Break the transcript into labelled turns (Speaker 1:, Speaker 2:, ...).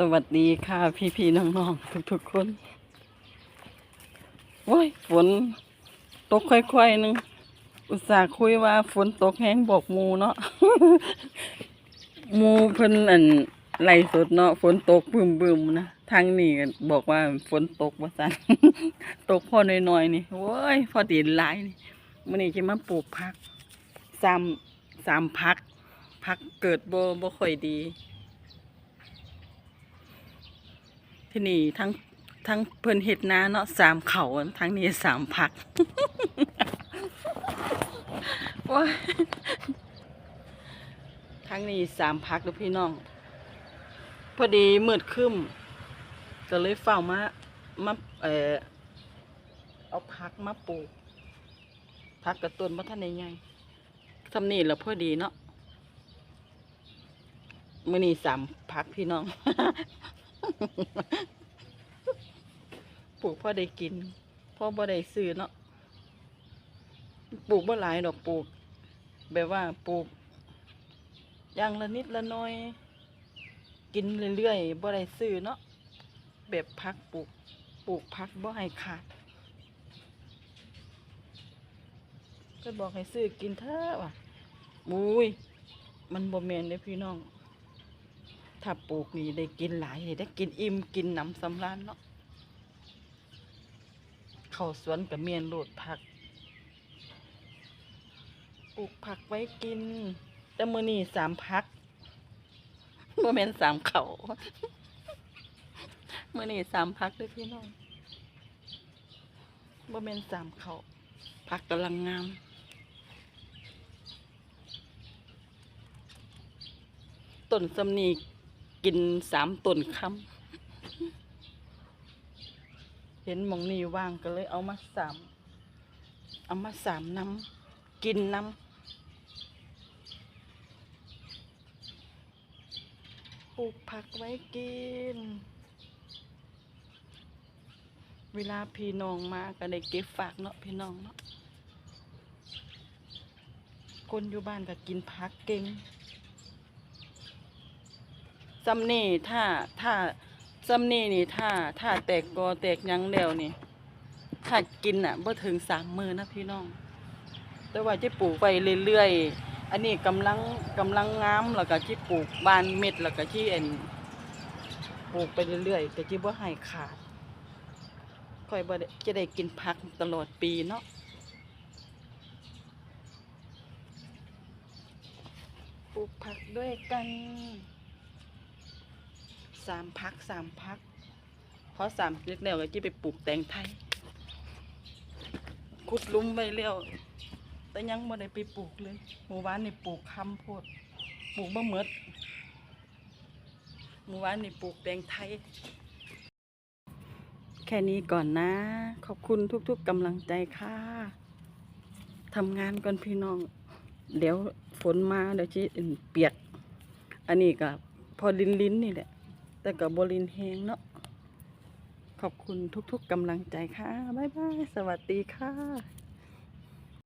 Speaker 1: สวัสดีค่ะพี่พี่ๆน้องๆทุกๆคนโอ้ยฝนตกค่อยๆนึง อุตส่าห์คุยว่าฝนตกแห้งบอกมูเนาะมูเพิ่นอันไล่สดเนาะฝนตกบึมๆนะทางนี้บอกว่าฝนตกว่าซั่นตกพอน้อยๆนี่โอ้ยพอดีหลายนี่มื้อนี้จะมาปลูกผักสามสามผักผักเกิดโบ่บ่ค่อยดี ที่นี่ทั้งทั้งเพิ่นเฮ็ดนาเนาะสามเขาทั้งนี้สามผักโอ้ยทั้งนี้สามผักเด้อพี่น้อง พอดีมืดครึ้มก็เลยเฝ้ามามาเออเอาผักมาปลูกผักกับต้นบ่ทันได้ใหญ่ทำนี่แล้วพอดีเนาะมื้อนี้สามผักพี่น้อง ปลูกพ่อได้กินพ่อบ่ได้ซื้อเนาะปลูกบ่หลายดอกปลูก แบบว่าปลูกอย่างละนิดละน้อย กินเรื่อยๆบ่ได้ซื้อเนาะแบบพักปลูกปลูกพักบ่ให้ขาดก็บอกให้ซื้อกินเถอะว่ะมุ้ยมันบ่แมนเด้พี่น้อง ถ้าปลูกนี่ได้กินหลายได้กินอิ่มกินหนำสำราญเนาะเข้าสวนกับเมียนโหลดผัก ปลูกผักไว้กิน แต่มือนี่สามพักโมเมนสามเขามือนี่สามพักด้วยพี่น้องโมเมนสามเขาผักกำลังงามต้นสำนี กินสามต้นคำเห็นหมองนี่ว่างก็เลยเอามาสามเอามาสามน้ำกินน้ำปลูกผักไว้กิน เวลาพี่น้องมาก็ได้เก็บฝากเนาะพี่น้องเนาะ คนอยู่บ้านก็กินผักเก่ง ซัมนี่ถ้าถ้าซัมนี่นี่ถ้าถ้าแตกกอแตกยังแล้วนี่ ถ้ากินอะบ่ถึงสามมือนะพี่น้อง แต่ว่าที่ปลูกไปเรื่อยๆ อันนี้กำลังกำลังงามแล้วก็ที่ปลูกบานเม็ดแล้วก็ที่อันปลูกไปเรื่อยๆก็ที่บ่ให้ขาดค่อยบ่จะได้กินผักตลอดปีเนาะปลูกผักด้วยกัน สามพักสามพักเพราะสามเล็กแล้วก็จะไปปลูกแตงไทยขุดลุมไว้แล้วแต่ยังไม่ได้ไปปลูกเลยหมู่บ้านนี่ปลูกคำโพดปลูกบ่หมดหมู่บ้านนี่ปลูกแตงไทย แค่นี้ก่อนนะ ขอบคุณทุกๆกำลังใจค่ะทำงานก่อนพี่น้อง เดี๋ยวฝนมาเดี๋ยวจะเปียก อันนี้ก็พอลินลินนี่แหละ แต่กับบรินแหงเนาะขอบคุณทุกๆกำลังใจค่ะ บ๊ายบาย สวัสดีค่ะ